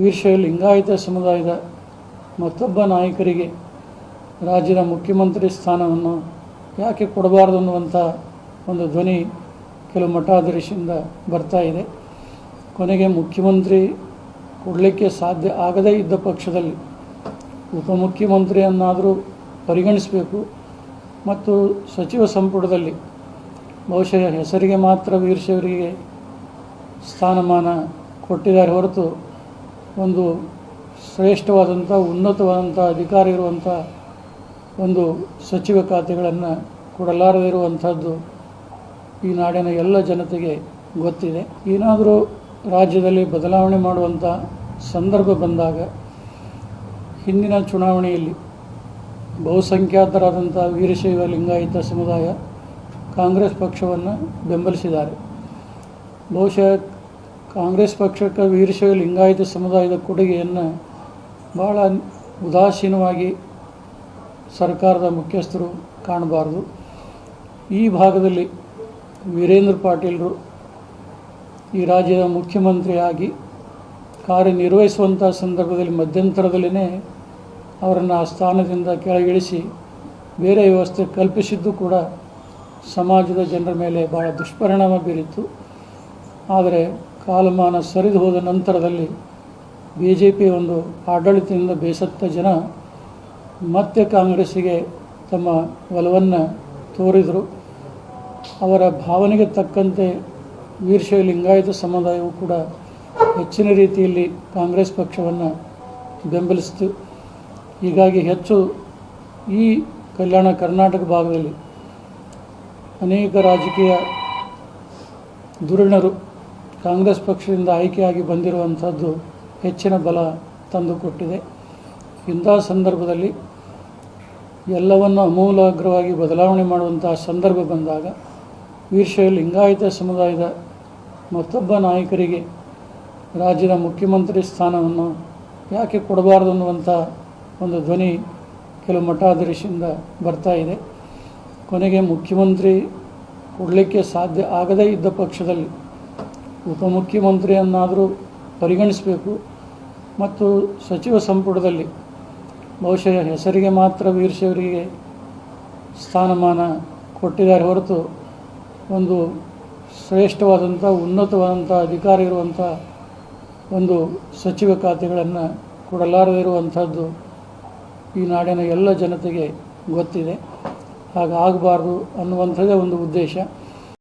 ವೀರಶೈವ ಲಿಂಗಾಯತ ಸಮುದಾಯದ ಮತ್ತೊಬ್ಬ ನಾಯಕರಿಗೆ ರಾಜ್ಯದ ಮುಖ್ಯಮಂತ್ರಿ ಸ್ಥಾನವನ್ನು ಯಾಕೆ ಕೊಡಬಾರ್ದು ಅನ್ನುವಂಥ ಒಂದು ಧ್ವನಿ ಕೆಲವು ಮಠಾಧೀಶದಿಂದ ಬರ್ತಾ ಇದೆ. ಕೊನೆಗೆ ಮುಖ್ಯಮಂತ್ರಿ ಕೊಡಲಿಕ್ಕೆ ಸಾಧ್ಯ ಆಗದೇ ಇದ್ದ ಪಕ್ಷದಲ್ಲಿ ಉಪಮುಖ್ಯಮಂತ್ರಿಯನ್ನಾದರೂ ಪರಿಗಣಿಸಬೇಕು. ಮತ್ತು ಸಚಿವ ಸಂಪುಟದಲ್ಲಿ ಬಹುಶಃ ಹೆಸರಿಗೆ ಮಾತ್ರ ವೀರಶೈವರಿಗೆ ಸ್ಥಾನಮಾನ ಕೊಟ್ಟಿದ್ದಾರೆ ಹೊರತು ಒಂದು ಶ್ರೇಷ್ಠವಾದಂಥ, ಉನ್ನತವಾದಂಥ ಅಧಿಕಾರ ಇರುವಂಥ ಒಂದು ಸಚಿವ ಖಾತೆಗಳನ್ನು ಕೊಡಲಾರದೇ ಇರುವಂಥದ್ದು ಈ ನಾಡಿನ ಎಲ್ಲ ಜನತೆಗೆ ಗೊತ್ತಿದೆ. ಏನಾದರೂ ರಾಜ್ಯದಲ್ಲಿ ಬದಲಾವಣೆ ಮಾಡುವಂಥ ಸಂದರ್ಭ ಬಂದಾಗ ಹಿಂದಿನ ಚುನಾವಣೆಯಲ್ಲಿ ಬಹುಸಂಖ್ಯಾತರಾದಂಥ ವೀರಶೈವ ಲಿಂಗಾಯತ ಸಮುದಾಯ ಕಾಂಗ್ರೆಸ್ ಪಕ್ಷವನ್ನು ಬೆಂಬಲಿಸಿದ್ದಾರೆ. ಬಹುಶಃ ಕಾಂಗ್ರೆಸ್ ಪಕ್ಷಕ್ಕೆ ವೀರಶೈವ ಲಿಂಗಾಯತ ಸಮುದಾಯದ ಕೊಡುಗೆಯನ್ನು ಭಾಳ ಉದಾಸೀನವಾಗಿ ಸರ್ಕಾರದ ಮುಖ್ಯಸ್ಥರು ಕಾಣಬಾರ್ದು. ಈ ಭಾಗದಲ್ಲಿ ವೀರೇಂದ್ರ ಪಾಟೀಲರು ಈ ರಾಜ್ಯದ ಮುಖ್ಯಮಂತ್ರಿಯಾಗಿ ಕಾರ್ಯನಿರ್ವಹಿಸುವಂಥ ಸಂದರ್ಭದಲ್ಲಿ ಮಧ್ಯಂತರದಲ್ಲೇ ಅವರನ್ನು ಆ ಸ್ಥಾನದಿಂದ ಕೆಳಗಿಳಿಸಿ ಬೇರೆ ವ್ಯವಸ್ಥೆ ಕಲ್ಪಿಸಿದ್ದು ಕೂಡ ಸಮಾಜದ ಜನರ ಮೇಲೆ ಭಾಳ ದುಷ್ಪರಿಣಾಮ ಬೀರಿತ್ತು. ಆದರೆ ಕಾಲಮಾನ ಸರಿದು ಹೋದ ನಂತರದಲ್ಲಿ ಬಿ ಜೆ ಪಿ ಒಂದು ಆಡಳಿತದಿಂದ ಬೇಸತ್ತ ಜನ ಮತ್ತೆ ಕಾಂಗ್ರೆಸ್ಸಿಗೆ ತಮ್ಮ ಒಲವನ್ನು ತೋರಿದರು. ಅವರ ಭಾವನೆಗೆ ತಕ್ಕಂತೆ ವೀರಶೈವ ಲಿಂಗಾಯತ ಸಮುದಾಯವು ಕೂಡ ಹೆಚ್ಚಿನ ರೀತಿಯಲ್ಲಿ ಕಾಂಗ್ರೆಸ್ ಪಕ್ಷವನ್ನು ಬೆಂಬಲಿಸಿತು. ಹೀಗಾಗಿ ಹೆಚ್ಚು ಈ ಕಲ್ಯಾಣ ಕರ್ನಾಟಕ ಭಾಗದಲ್ಲಿ ಅನೇಕ ರಾಜಕೀಯ ಧುರೀಣರು ಕಾಂಗ್ರೆಸ್ ಪಕ್ಷದಿಂದ ಆಯ್ಕೆಯಾಗಿ ಬಂದಿರುವಂಥದ್ದು ಹೆಚ್ಚಿನ ಬಲ ತಂದುಕೊಟ್ಟಿದೆ ಇಂಥ ಸಂದರ್ಭದಲ್ಲಿ ಎಲ್ಲವನ್ನು ಅಮೂಲಾಗ್ರವಾಗಿ ಬದಲಾವಣೆ ಮಾಡುವಂಥ ಸಂದರ್ಭ ಬಂದಾಗ ವೀರಶೈವ ಲಿಂಗಾಯತ ಸಮುದಾಯದ ಮತ್ತೊಬ್ಬ ನಾಯಕರಿಗೆ ರಾಜ್ಯದ ಮುಖ್ಯಮಂತ್ರಿ ಸ್ಥಾನವನ್ನು ಯಾಕೆ ಕೊಡಬಾರ್ದು ಅನ್ನುವಂಥ ಒಂದು ಧ್ವನಿ ಕೆಲವು ಮಠಾಧೀಶದಿಂದ ಬರ್ತಾ ಇದೆ. ಕೊನೆಗೆ ಮುಖ್ಯಮಂತ್ರಿ ಕೊಡಲಿಕ್ಕೆ ಸಾಧ್ಯ ಆಗದೇ ಇದ್ದ ಪಕ್ಷದಲ್ಲಿ ಉಪಮುಖ್ಯಮಂತ್ರಿಯನ್ನಾದರೂ ಪರಿಗಣಿಸಬೇಕು. ಮತ್ತು ಸಚಿವ ಸಂಪುಟದಲ್ಲಿ ಬಹುಶಃ ಹೆಸರಿಗೆ ಮಾತ್ರ ವೀರಶೈವರಿಗೆ ಸ್ಥಾನಮಾನ ಕೊಟ್ಟಿದ್ದಾರೆ ಹೊರತು ಒಂದು ಶ್ರೇಷ್ಠವಾದಂಥ, ಉನ್ನತವಾದಂಥ ಅಧಿಕಾರ ಇರುವಂಥ ಒಂದು ಸಚಿವ ಖಾತೆಗಳನ್ನು ಕೊಡಲಾರದಿರುವಂಥದ್ದು ಈ ನಾಡಿನ ಎಲ್ಲ ಜನತೆಗೆ ಗೊತ್ತಿದೆ. ಹಾಗಾಗಬಾರ್ದು ಅನ್ನುವಂಥದ್ದೇ ಒಂದು ಉದ್ದೇಶ.